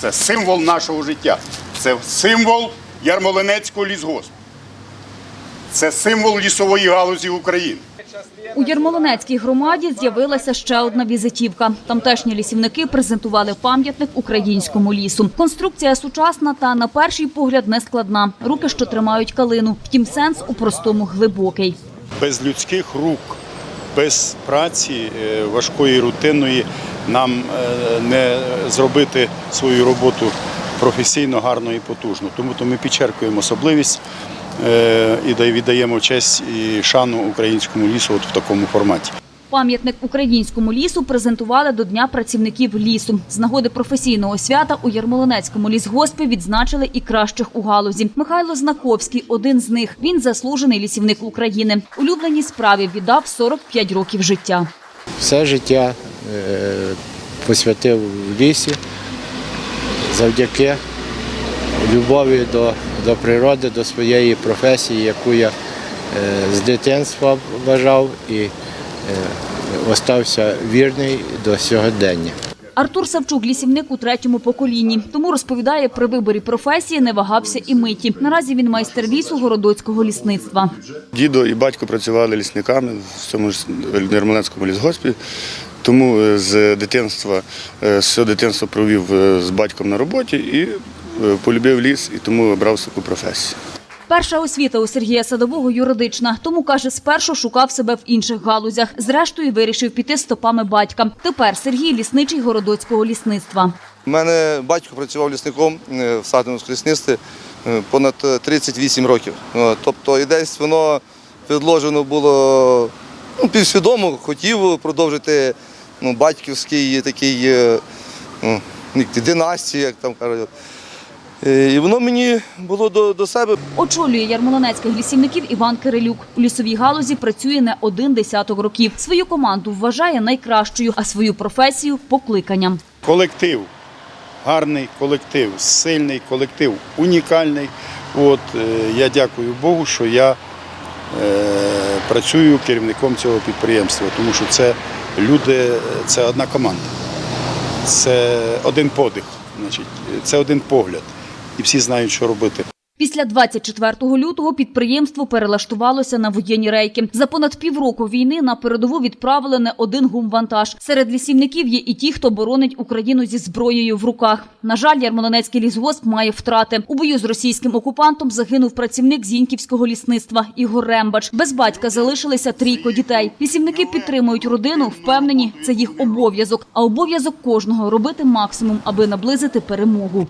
Це символ нашого життя. Це символ Ярмолинецького лісгоспу. Це символ лісової галузі України. У Ярмолинецькій громаді з'явилася ще одна візитівка. Тамтешні лісівники презентували пам'ятник українському лісу. Конструкція сучасна та на перший погляд не складна. Руки, що тримають калину. Втім, сенс у простому глибокий. Без людських рук, без праці е, важкої рутинної нам е, не зробити свою роботу професійно, гарно і потужно. Тому то ми підчеркуємо особливість е, і дай- віддаємо честь і шану українському лісу от в такому форматі. Пам'ятник українському лісу презентували до Дня працівників лісу. З нагоди професійного свята у Ярмолинецькому лісгоспі відзначили і кращих у галузі. Михайло Знаковський – один з них. Він заслужений лісівник України. Улюбленій справі віддав 45 років життя. все життя посвятив в лісі завдяки любові до, до природи, до своєї професії, яку я е, з дитинства вважав і е, остався вірний до сьогодення. Артур Савчук – лісівник у третьому поколінні. Тому розповідає, при виборі професії не вагався і миті. Наразі він майстер лісу городоцького лісництва. Дідо і батько працювали лісниками в цьому ж Ярмолинецькому лісгоспі. Тому е, з дитинства, е, з цього дитинства провів е, з батьком на роботі і полюбив ліс, і тому обрав таку професію. Перша освіта у Сергія Садового юридична, тому каже, спершу шукав себе в інших галузях. Зрештою, вирішив піти стопами батька. Тепер Сергій лісничий городоцького лісництва. У мене батько працював лісником в Сатинському лісництві понад е, 38 років. Тобто і десь воно підложено було ну, півсвідомо, хотів продовжити ну, батьківський такий е, ну, як династії, як там кажуть. Е, І воно мені було до, до себе. Очолює ярмолинецьких лісівників Іван Кирилюк. У лісовій галузі працює не один десяток років. Свою команду вважає найкращою, а свою професію покликанням. Колектив, гарний колектив, сильний колектив, унікальний. От, е, я дякую Богу, що я е, працюю керівником цього підприємства, тому що це люди, це одна команда, це один подих, значить, це один погляд. І всі знають, що робити. Після 24 лютого підприємство перелаштувалося на воєнні рейки. За понад півроку війни на передову відправили не один гумвантаж. Серед лісівників є і ті, хто боронить Україну зі зброєю в руках. На жаль, Ярмолинецький лісгосп має втрати. У бою з російським окупантом загинув працівник Зіньківського лісництва Ігор Рембач. Без батька залишилися трійко дітей. Лісівники підтримують родину, впевнені, це їх обов'язок. А обов'язок кожного робити максимум, аби наблизити перемогу.